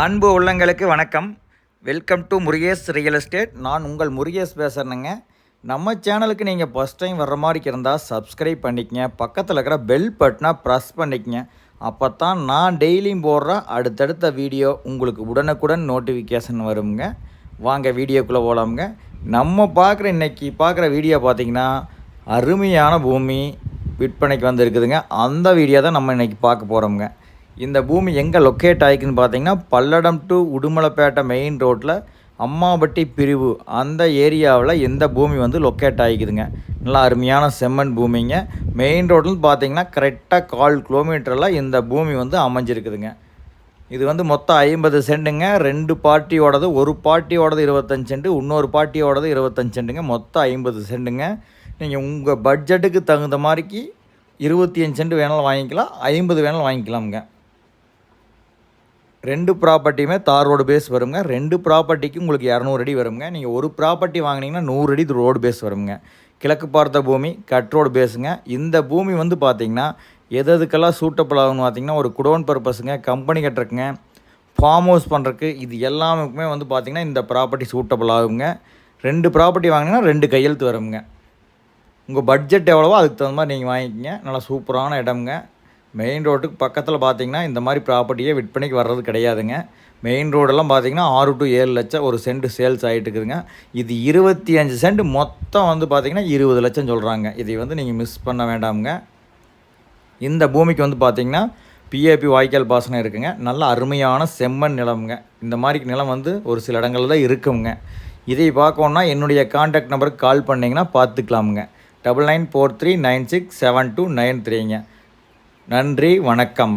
அன்பு உள்ளங்களுக்கு வணக்கம். Welcome to Murugesh real estate நான் உங்கள் முருகேஷ் பேசுகிறேங்க நம்ம சேனலுக்கு நீங்கள் ஃபஸ்ட் டைம் வர்ற மாதிரி இருந்தால் சப்ஸ்கிரைப் பண்ணிக்கங்க. பக்கத்தில் இருக்கிற பெல் பட்டனை ப்ரெஸ் பண்ணிக்கங்க. அப்போ தான் நான் டெய்லியும் போடுற அடுத்தடுத்த வீடியோ உங்களுக்கு உடனுக்குடன் நோட்டிஃபிகேஷன் வருங்க. வாங்க வீடியோக்குள்ளே போகலாமுங்க நம்ம பார்க்குற இன்னைக்கு பார்க்குற வீடியோ பார்த்திங்கன்னா அருமையான பூமி விற்பனைக்கு வந்திருக்குதுங்க. அந்த வீடியோ தான் நம்ம இன்றைக்கி பார்க்க போகிறோமுங்க இந்த பூமி எங்கே லொக்கேட் ஆகிக்குன்னு பார்த்தீங்கன்னா பல்லடம் டு உடுமலைப்பேட்டை மெயின் ரோட்டில் அம்மாபட்டி பிரிவு அந்த ஏரியாவில் இந்த பூமி வந்து லொக்கேட் ஆகிக்குதுங்க நல்லா அருமையான செம்மண் பூமிங்க. மெயின் ரோட்டில் பார்த்தீங்கன்னா கரெக்டாக கால் கிலோமீட்டரில் இந்த பூமி வந்து அமைஞ்சிருக்குதுங்க. இது வந்து மொத்தம் ஐம்பது சென்ட்டுங்க ரெண்டு பார்ட்டியோடது ஒரு பார்ட்டியோடது இருபத்தஞ்சு சென்ட்டு இன்னொரு பார்ட்டியோடது இருபத்தஞ்சு சென்ட்டுங்க மொத்தம் ஐம்பது சென்ட்டுங்க நீங்கள் உங்கள் பட்ஜெட்டுக்கு தகுந்த மாதிரிக்கு இருபத்தி அஞ்சு சென்ட் வேணாலும் வாங்கிக்கலாம் ஐம்பது வேணாலும் வாங்கிக்கலாமுங்க. ரெண்டு ப்ராப்பர்ட்டியுமே தார் ரோடு பேஸ் வருங்க. ரெண்டு ப்ராப்பர்ட்டிக்கு உங்களுக்கு இரநூறு அடி வருங்க. நீங்கள் ஒரு ப்ராப்பர்ட்டி வாங்கினீங்கன்னா நூறு அடி ரோடு பேஸ் வருங்க. கிழக்கு பார்த்த பூமி கட் ரோடு பேஸுங்க இந்த பூமி வந்து பார்த்திங்கன்னா எது எதுக்கெல்லாம் சூட்டபிள் ஆகும்னு பார்த்தீங்கன்னா ஒரு குடோன் பர்பஸுங்க கம்பெனி கட்டுறக்குங்க ஃபார்ம் ஹவுஸ் பண்ணுறக்கு இது எல்லாமே வந்து பார்த்திங்கன்னா இந்த ப்ராப்பர்ட்டி சூட்டபிள் ஆகுங்க. ரெண்டு ப்ராப்பர்ட்டி வாங்கினீங்கன்னா ரெண்டு கையெழுத்து வருங்க. உங்கள் பட்ஜெட் எவ்வளவோ அதுக்கு தகுந்த மாதிரி நீங்கள் வாங்கிக்கங்க. நல்லா சூப்பரான இடம்ங்க. மெயின் ரோட்டுக்கு பக்கத்தில் பார்த்தீங்கன்னா இந்த மாதிரி ப்ராப்பர்ட்டியே விற்பனைக்கு வர்றது கிடையாதுங்க. மெயின் ரோடெல்லாம் பார்த்தீங்கன்னா ஆறு டு ஏழு லட்சம் ஒரு சென்ட் சேல்ஸ் ஆகிட்டு இருக்குதுங்க. இது இருபத்தி அஞ்சு சென்ட் மொத்தம் வந்து பார்த்திங்கன்னா இருபது லட்சம் சொல்கிறாங்க இதை வந்து நீங்கள் மிஸ் பண்ண வேண்டாமுங்க. இந்த பூமிக்கு வந்து பார்த்திங்கன்னா பிஏபி வாய்க்கால் பாசனம் இருக்குங்க. நல்ல அருமையான செம்மண் நிலமுங்க. இந்த மாதிரி நிலம் வந்து ஒரு சில இடங்களில் தான் இருக்குங்க. இதை பார்க்கணுன்னா என்னுடைய காண்டாக்ட் நம்பருக்கு கால் பண்ணிங்கன்னா பார்த்துக்கலாமுங்க. Double nine four three nine six seven two nine த்ரீங்க நன்றி வணக்கம்.